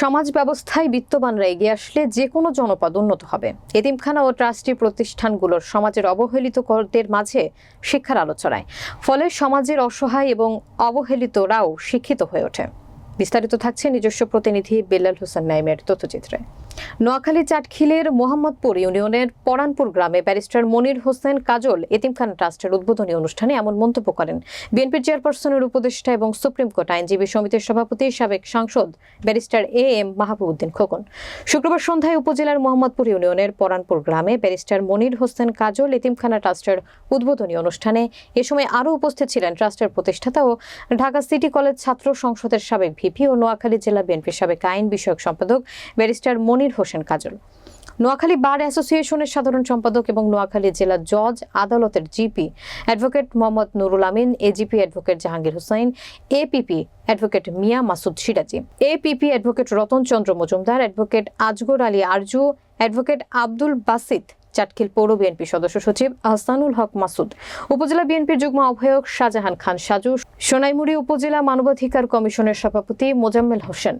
সমাজ ব্যবস্থায় বিত্তবানরা এগিয়ে আসলে যে কোনো জনপদ উন্নত হবে। এতিমখানা ও ট্রাস্টি প্রতিষ্ঠানগুলোর সমাজের অবহেলিত করদের মাঝে শিক্ষার আলোচনায়। ফলে সমাজের অসহায় এবং অবহেলিতরাও শিক্ষিত হয়ে ওঠে। বিস্তারিত থাকছে নিজস্ব প্রতিনিধি বেলাল হোসেন নাইমের তথ্যচিত্রে। নোয়াখালী চাটখিলের মোহাম্মদপুর ইউনিয়নের পরানপুর গ্রামে ব্যারিস্টার মনির হোসেন কাজল এতিমখানা ট্রাস্টের উদ্বোধনী অনুষ্ঠানে এমন মন্তব্য করেন। বিএনপির চেয়ারপারসনের উপদেষ্টা এবং সুপ্রিম কোর্ট আইনজীবী সমিতির সভাপতি, সাবেক সাংসদ barrister A M Mahbubuddin Khokon. শুক্রবার সন্ধ্যায় উপজেলার মোহাম্মদপুর ইউনিয়নের পরানপুর গ্রামে ব্যারিস্টার মনির হোসেন কাজল এতিমখানা ট্রাস্টের উদ্বোধনী অনুষ্ঠানে এ সময় আরও উপস্থিত ছিলেন ট্রাস্টের প্রতিষ্ঠাতা ও ঢাকা সিটি কলেজ ছাত্র সংসদের সাবেক ভিপি ও নোয়াখালী জেলা বিএনপির সাবেক আইন বিষয়ক সম্পাদক ব্যারিস্টার মনির হোসেন কাজল। নোয়াখালী বার অ্যাসোসিয়েশনের সাধারণ সম্পাদক এবং নোয়াখালী জেলা জজ আদালতের GP advocate Mohammad Nurul Amin AGP advocate Jahangir Hossain APP advocate Mia Masud Siraji. APP advocate Ratan Chandra Majumder, advocate Azgar Ali Arzu, advocate Abdul Basit Chatkhil পৌর বিএনপি সদস্য সচিব আহসানুল হক মাসুদ। উপজেলা বিএনপির যুগ্ম আহ্বায়ক শাহজাহান খান সাজু সোনাইমুড়ি উপজেলা মানবাধিকার কমিশনের সভাপতি মোজাম্মেল হোসেন।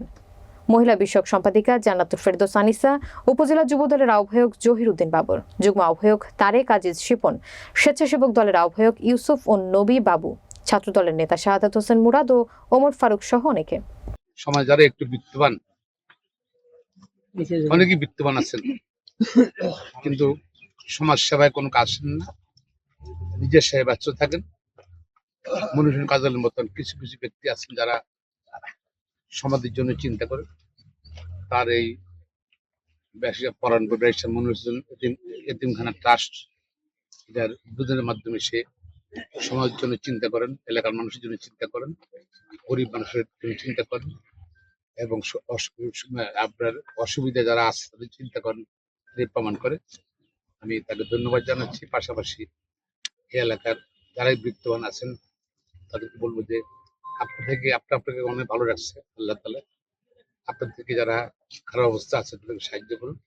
মহিলা বিষয়ক সম্পাদিকা জান্নাতুল ফেরদোস আনিসা উপজেলা যুবদলের আহ্বায়ক জহির উদ্দিন বাবর যুগ্ম আহ্বায়ক তারেক আজিজ শিপন স্বেচ্ছাসেবক দলের আহ্বায়ক ইউসুফ ও নবী বাবু ছাত্রদলের নেতা শাহাদাত হোসেন মুরাদ ও ওমর ফারুক সহ অনেকে। সমাজ যারা একটু বিত্তবান অনেকেই বিত্তবান আছেন কিন্তু সমাজ সেবায় কোনো কাজ না। নিজের সেবায় ব্যস্ত থাকেন। মনুষ্য কাজের মতন কিছু কিছু ব্যক্তি আছেন যারা সমাধির জন্য চিন্তা করে। তার এই পরাণ ব্যবসা মনুষ্য এতিমখানা ট্রাস্ট যার উদ্বোধনের মাধ্যমে সে সমাজের জন্য চিন্তা করেন, এলাকার মানুষের জন্য চিন্তা করেন, গরিব মানুষের জন্য চিন্তা করেন এবং আপনার অসুবিধা যারা আছে তাদের চিন্তা করেন প্রমাণ করে। আমি তাকে ধন্যবাদ জানাচ্ছি। পাশাপাশি এলাকার যারাই বৃত্তবান আছেন তাদেরকে বলব যে, আপনার থেকে আপনি আপনাকে অনেক ভালো রাখছে আল্লাহ তালা আপনার থেকে যারা খারাপ অবস্থা আছে, তাদেরকে সাহায্য করুন।